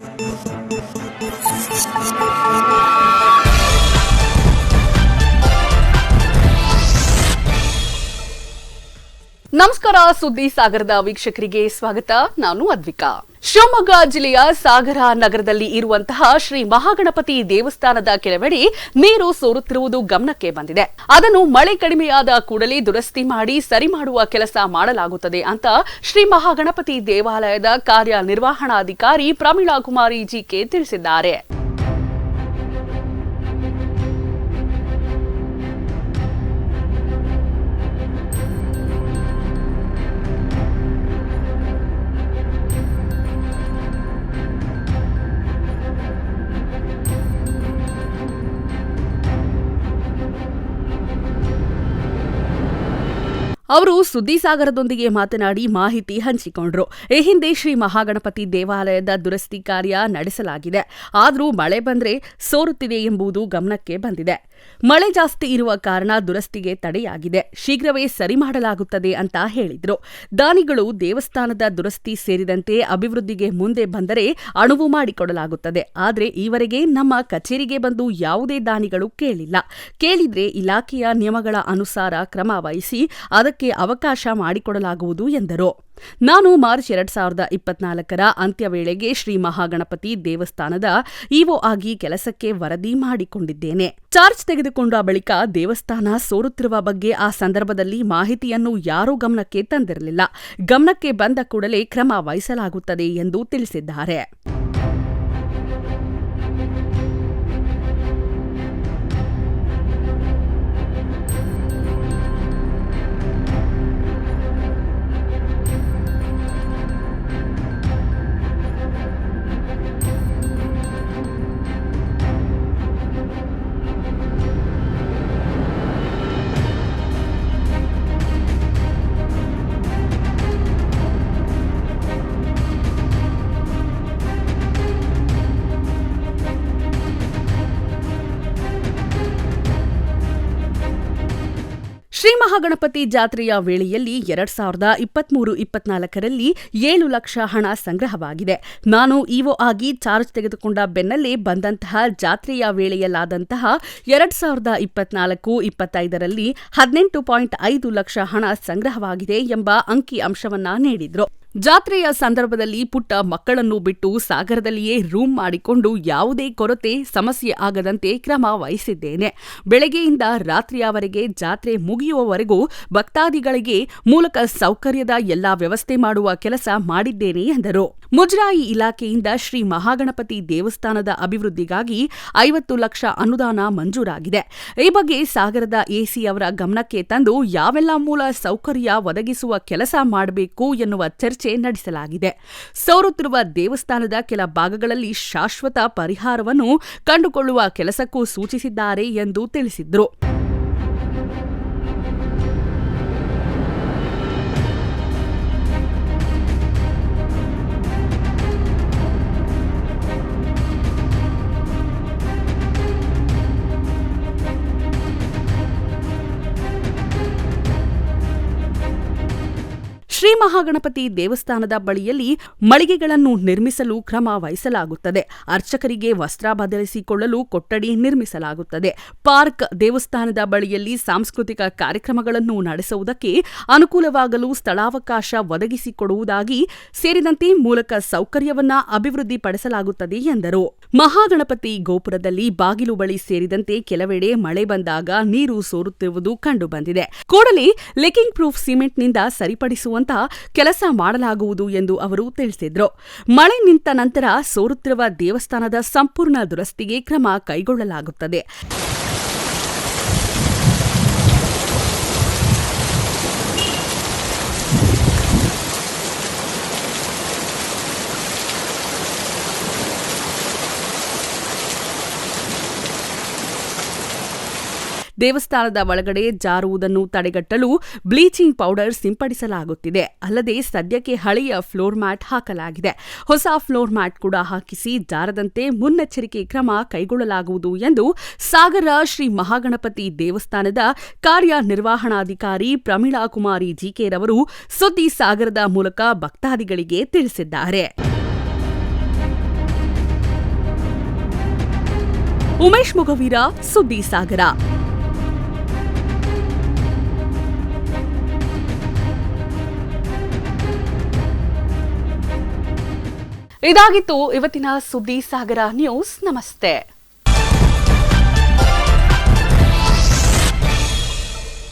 you ನಮಸ್ಕಾರ, ಸುದ್ದಿ ಸಾಗರದ ವೀಕ್ಷಕರಿಗೆ ಸ್ವಾಗತ. ನಾನು ಅದ್ವಿಕಾ. ಶಿವಮೊಗ್ಗ ಜಿಲ್ಲೆಯ ಸಾಗರ ನಗರದಲ್ಲಿ ಇರುವಂತಹ ಶ್ರೀ ಮಹಾಗಣಪತಿ ದೇವಸ್ಥಾನದ ಕೆಲವೆಡೆ ನೀರು ಸೋರುತ್ತಿರುವುದು ಗಮನಕ್ಕೆ ಬಂದಿದೆ. ಅದನ್ನು ಮಳೆ ಕಡಿಮೆಯಾದ ಕೂಡಲೇ ದುರಸ್ತಿ ಮಾಡಿ ಸರಿ ಮಾಡುವ ಕೆಲಸ ಮಾಡಲಾಗುತ್ತದೆ ಅಂತ ಶ್ರೀ ಮಹಾಗಣಪತಿ ದೇವಾಲಯದ ಕಾರ್ಯನಿರ್ವಹಣಾಧಿಕಾರಿ ಪ್ರಮೀಳಾ ಕುಮಾರಿ ಜಿಕೆ ತಿಳಿಸಿದ್ದಾರೆ. ಅವರು ಸುದ್ದಿಸಾಗರದೊಂದಿಗೆ ಮಾತನಾಡಿ ಮಾಹಿತಿ ಹಂಚಿಕೊಂಡ್ರು. ಈ ಹಿಂದೆ ಶ್ರೀ ಮಹಾಗಣಪತಿ ದೇವಾಲಯದ ದುರಸ್ತಿ ಕಾರ್ಯ ನಡೆಸಲಾಗಿದೆ. ಆದರೂ ಮಳೆ ಬಂದರೆ ಸೋರುತ್ತಿದೆ ಎಂಬುದು ಗಮನಕ್ಕೆ ಬಂದಿದೆ. ಮಳೆ ಜಾಸ್ತಿ ಇರುವ ಕಾರಣ ದುರಸ್ತಿಗೆ ತಡೆಯಾಗಿದೆ. ಶೀಘ್ರವೇ ಸರಿ ಮಾಡಲಾಗುತ್ತದೆ ಅಂತ ಹೇಳಿದ್ರು. ದಾನಿಗಳು ದೇವಸ್ಥಾನದ ದುರಸ್ತಿ ಸೇರಿದಂತೆ ಅಭಿವೃದ್ಧಿಗೆ ಮುಂದೆ ಬಂದರೆ ಅಣುವು ಮಾಡಿಕೊಡಲಾಗುತ್ತದೆ. ಆದರೆ ಈವರೆಗೆ ನಮ್ಮ ಕಚೇರಿಗೆ ಬಂದು ಯಾವುದೇ ದಾನಿಗಳು ಕೇಳಿಲ್ಲ. ಕೇಳಿದ್ರೆ ಇಲಾಖೆಯ ನಿಯಮಗಳ ಅನುಸಾರ ಕ್ರಮ ವಹಿಸಿ ಅದಕ್ಕೆ ಅವಕಾಶ ಮಾಡಿಕೊಡಲಾಗುವುದು ಎಂದರು. ನಾನು ಮಾರ್ಚ್ ಎರಡ್ ಸಾವಿರದ ಇಪ್ಪತ್ನಾಲ್ಕರ ಅಂತ್ಯ ವೇಳೆಗೆ ಶ್ರೀ ಮಹಾಗಣಪತಿ ದೇವಸ್ಥಾನದ ಇಒ ಆಗಿ ಕೆಲಸಕ್ಕೆ ವರದಿ ಮಾಡಿಕೊಂಡಿದ್ದೇನೆ. ಚಾರ್ಜ್ ತೆಗೆದುಕೊಂಡ ಬಳಿಕ ದೇವಸ್ಥಾನ ಸೋರುತ್ತಿರುವ ಬಗ್ಗೆ ಆ ಸಂದರ್ಭದಲ್ಲಿ ಮಾಹಿತಿಯನ್ನು ಯಾರೂ ಗಮನಕ್ಕೆ ತಂದಿರಲಿಲ್ಲ. ಗಮನಕ್ಕೆ ಬಂದ ಕೂಡಲೇ ಕ್ರಮ ವಹಿಸಲಾಗುತ್ತದೆ ಎಂದು ತಿಳಿಸಿದ್ದಾರೆ. ಶ್ರೀ ಮಹಾಗಣಪತಿ ಜಾತ್ರೆಯ ವೇಳೆಯಲ್ಲಿ ಎರಡ್ ಸಾವಿರದ ಇಪ್ಪತ್ಮೂರು ಇಪ್ಪತ್ನಾಲ್ಕರಲ್ಲಿ ಏಳು ಲಕ್ಷ ಹಣ ಸಂಗ್ರಹವಾಗಿದೆ. ನಾನು ಇಒ ಆಗಿ ಚಾರ್ಜ್ ತೆಗೆದುಕೊಂಡ ಬೆನ್ನಲ್ಲೇ ಬಂದಂತಹ ಜಾತ್ರೆಯ ವೇಳೆಯಲ್ಲಾದಂತಹ ಎರಡ್ ಸಾವಿರದ ಇಪ್ಪತ್ನಾಲ್ಕು ಇಪ್ಪತ್ತೈದರಲ್ಲಿ ಹದಿನೆಂಟು ಪಾಯಿಂಟ್ ಐದು ಲಕ್ಷ ಹಣ ಸಂಗ್ರಹವಾಗಿದೆ ಎಂಬ ಅಂಕಿ ಅಂಶವನ್ನ ನೀಡಿದ್ರು. ಜಾತ್ರೆಯ ಸಂದರ್ಭದಲ್ಲಿ ಪುಟ್ಟ ಮಕ್ಕಳನ್ನು ಬಿಟ್ಟು ಸಾಗರದಲ್ಲಿಯೇ ರೂಮ್ ಮಾಡಿಕೊಂಡು ಯಾವುದೇ ಕೊರತೆ, ಸಮಸ್ಯೆ ಆಗದಂತೆ ಕ್ರಮ ವಹಿಸಿದ್ದೇನೆ. ಬೆಳಗ್ಗೆಯಿಂದ ರಾತ್ರಿಯವರೆಗೆ ಜಾತ್ರೆ ಮುಗಿಯುವವರೆಗೂ ಭಕ್ತಾದಿಗಳಿಗೆ ಮೂಲಕ ಸೌಕರ್ಯದ ಎಲ್ಲಾ ವ್ಯವಸ್ಥೆ ಮಾಡುವ ಕೆಲಸ ಮಾಡಿದ್ದೇನೆ ಎಂದರು. ಮುಜರಾಯಿ ಇಲಾಖೆಯಿಂದ ಶ್ರೀ ಮಹಾಗಣಪತಿ ದೇವಸ್ಥಾನದ ಅಭಿವೃದ್ಧಿಗಾಗಿ ಐವತ್ತು ಲಕ್ಷ ಅನುದಾನ ಮಂಜೂರಾಗಿದೆ. ಈ ಬಗ್ಗೆ ಸಾಗರದ ಎಸಿ ಅವರ ಗಮನಕ್ಕೆ ತಂದು ಯಾವೆಲ್ಲ ಮೂಲ ಸೌಕರ್ಯ ಒದಗಿಸುವ ಕೆಲಸ ಮಾಡಬೇಕು ಎನ್ನುವ ಚರ್ಚೆ ನಡೆಸಲಾಗಿದೆ. ಸೌರುತ್ತಿರುವ ದೇವಸ್ಥಾನದ ಕೆಲ ಭಾಗಗಳಲ್ಲಿ ಶಾಶ್ವತ ಪರಿಹಾರವನ್ನು ಕಂಡುಕೊಳ್ಳುವ ಕೆಲಸಕ್ಕೂ ಸೂಚಿಸಿದ್ದಾರೆ ಎಂದು ತಿಳಿಸಿದ್ರು. ಮಹಾಗಣಪತಿ ದೇವಸ್ಥಾನದ ಬಳಿಯಲ್ಲಿ ಮಳಿಗೆಗಳನ್ನು ನಿರ್ಮಿಸಲು ಕ್ರಮ ವಹಿಸಲಾಗುತ್ತದೆ. ಅರ್ಚಕರಿಗೆ ವಸ್ತ್ರ ಬದಲಿಸಿಕೊಳ್ಳಲು ಕೊಠಡಿ ನಿರ್ಮಿಸಲಾಗುತ್ತದೆ. ಪಾರ್ಕ್ ದೇವಸ್ಥಾನದ ಬಳಿಯಲ್ಲಿ ಸಾಂಸ್ಕೃತಿಕ ಕಾರ್ಯಕ್ರಮಗಳನ್ನು ನಡೆಸುವುದಕ್ಕೆ ಅನುಕೂಲವಾಗಲು ಸ್ಥಳಾವಕಾಶ ಒದಗಿಸಿಕೊಡುವುದಾಗಿ ಸೇರಿದಂತೆ ಮೂಲಕ ಸೌಕರ್ಯವನ್ನ ಅಭಿವೃದ್ಧಿಪಡಿಸಲಾಗುತ್ತದೆ ಎಂದರು. ಮಹಾಗಣಪತಿ ಗೋಪುರದಲ್ಲಿ ಬಾಗಿಲು ಬಳಿ ಸೇರಿದಂತೆ ಕೆಲವೆಡೆ ಮಳೆ ಬಂದಾಗ ನೀರು ಸೋರುತ್ತಿರುವುದು ಕಂಡುಬಂದಿದೆ. ಕೂಡಲೇ ಲೆಕಿಂಗ್ ಪ್ರೂಫ್ ಸಿಮೆಂಟ್ನಿಂದ ಸರಿಪಡಿಸುವಂತಹ ಕೆಲಸ ಮಾಡಲಾಗುವುದು ಎಂದು ಅವರು ತಿಳಿಸಿದರು. ಮಳೆ ನಿಂತ ನಂತರ ಸೋರುತ್ತಿರುವ ದೇವಸ್ಥಾನದ ಸಂಪೂರ್ಣ ದುರಸ್ತಿಗೆ ಕ್ರಮ ಕೈಗೊಳ್ಳಲಾಗುತ್ತದೆ. ದೇವಸ್ಥಾನದ ಒಳಗಡೆ ಜಾರುವುದನ್ನು ತಡೆಗಟ್ಟಲು ಬ್ಲೀಚಿಂಗ್ ಪೌಡರ್ ಸಿಂಪಡಿಸಲಾಗುತ್ತಿದೆ. ಅಲ್ಲದೆ ಸದ್ಯಕ್ಕೆ ಹಳೆಯ ಫ್ಲೋರ್ ಮ್ಯಾಟ್ ಹಾಕಲಾಗಿದೆ. ಹೊಸ ಫ್ಲೋರ್ ಮ್ಯಾಟ್ ಕೂಡ ಹಾಕಿಸಿ ಜಾರದಂತೆ ಮುನ್ನೆಚ್ಚರಿಕೆ ಕ್ರಮ ಕೈಗೊಳ್ಳಲಾಗುವುದು ಎಂದು ಸಾಗರ ಶ್ರೀ ಮಹಾಗಣಪತಿ ದೇವಸ್ಥಾನದ ಕಾರ್ಯನಿರ್ವಹಣಾಧಿಕಾರಿ ಪ್ರಮೀಳಾ ಕುಮಾರಿ ಜಿಕೆರವರು ಸುದ್ದಿ ಸಾಗರದ ಮೂಲಕ ಭಕ್ತಾದಿಗಳಿಗೆ ತಿಳಿಸಿದ್ದಾರೆ. ಉಮೇಶ್ ಮುಗವೀರ ಸುದ್ದಿ ಸಾಗರ. ಇದಾಗಿತ್ತು ಇವತ್ತಿನ ಸುದ್ದಿ ಸಾಗರ ನ್ಯೂಸ್. ನಮಸ್ತೆ.